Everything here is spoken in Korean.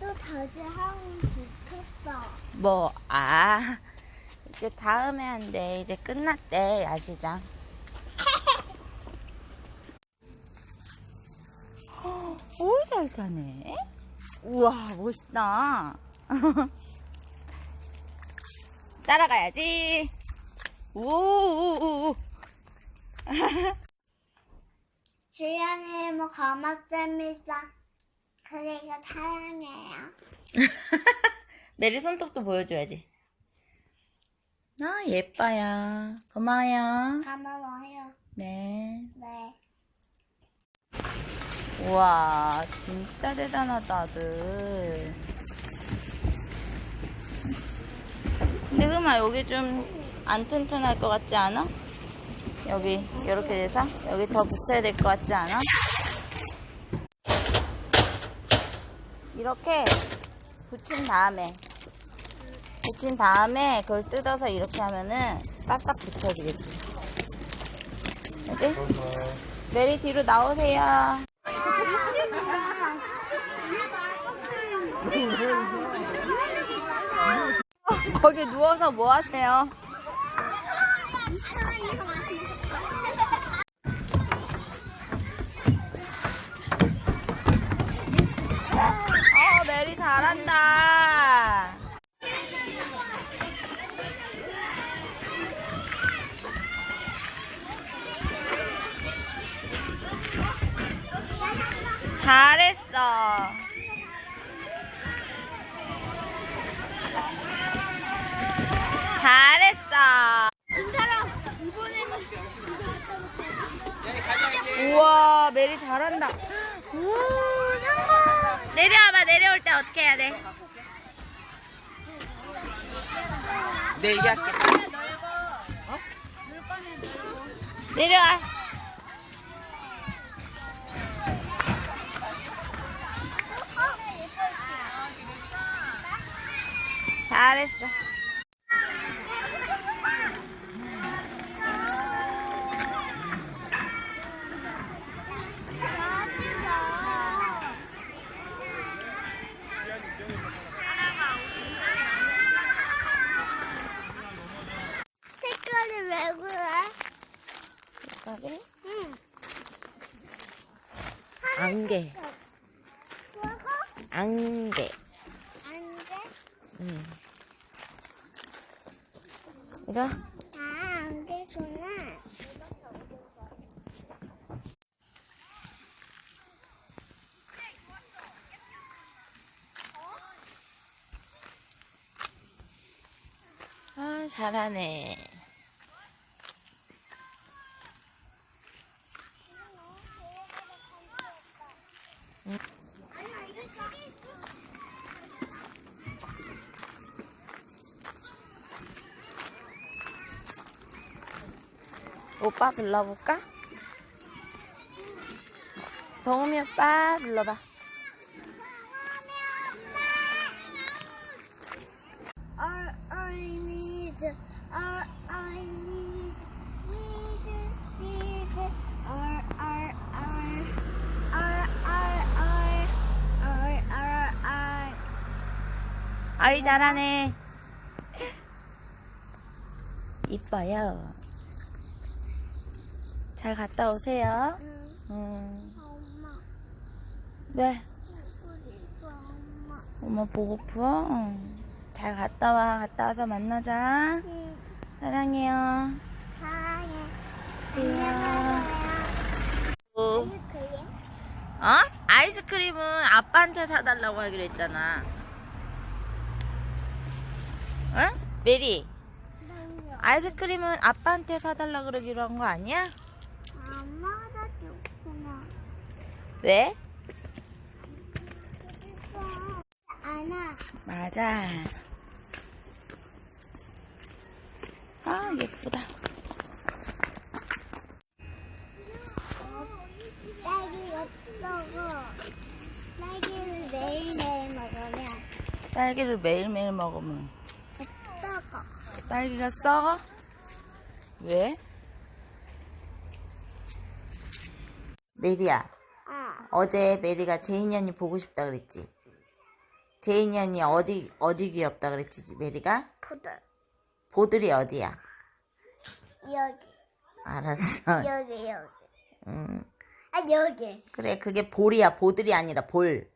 또 다시 하고 싶었어. 뭐, 아, 이제 다음에 한대. 이제 끝났대, 야시장. 오, 잘 타네. 우와, 멋있다. 따라가야지. 우우우우. 주연이 뭐 고맙습니다. 그리고 사랑해요. 메리 손톱도 보여줘야지. 아, 예뻐요. 고마워요. 고마워요. 네. 네. 우와, 진짜 대단하다, 아들. 근데 흠아, 여기 좀 안 튼튼할 것 같지 않아? 여기, 이렇게 돼서? 여기 더 붙여야 될 것 같지 않아? 이렇게 붙인 다음에, 붙인 다음에 그걸 뜯어서 이렇게 하면은 빡빡 붙여지겠지. 그지? 메리 뒤로 나오세요. 거기 누워서 뭐 하세요? 잘한다. 잘했어. 잘했어. 진짜랑 이번에는 우와, 메리 잘한다. 우와. 내려와봐, 내려올 때 어떻게 해야 돼? 네, 얘기할게. 내려와. 잘했어. 색깔이 왜 그래? 색깔이 응. 안개, 뭐고? 안개. 안 돼? 응. 이리 와. 아, 안 되구나. 아, 잘하네. 오빠 불러볼까? 동음이 오빠 불러봐. All I need, I need, need, 아이 잘하네. 이뻐요. 잘 갔다 오세요. 응, 음, 엄마, 왜? 보고 싶어, 엄마. 엄마 보고프어? 응. 잘 갔다 와. 갔다 와서 만나자. 응, 사랑해요. 사랑해. 안녕. 어? 아이스크림? 아이스크림은 아빠한테 사달라고 하기로 했잖아. 응? 메리. 아이스크림은 아빠한테 사달라 그러기로 한 거 아니야? 엄마가 줬구나. 왜? 안아. 맞아. 아, 예쁘다. 딸기가 썩어. 딸기를 매일매일 먹으면 딸기를 매일매일 먹으면. 딸기가 썩어? 왜? 메리야, 아, 어제 메리가 제인이 언니 보고 싶다 그랬지? 제인이 언니 어디 어디 귀엽다 그랬지 메리가? 포들. 보들이 어디야? 여기. 알았어. 여기, 여기. 음, 아, 여기. 그래 그게 볼이야 보들이 아니라 볼.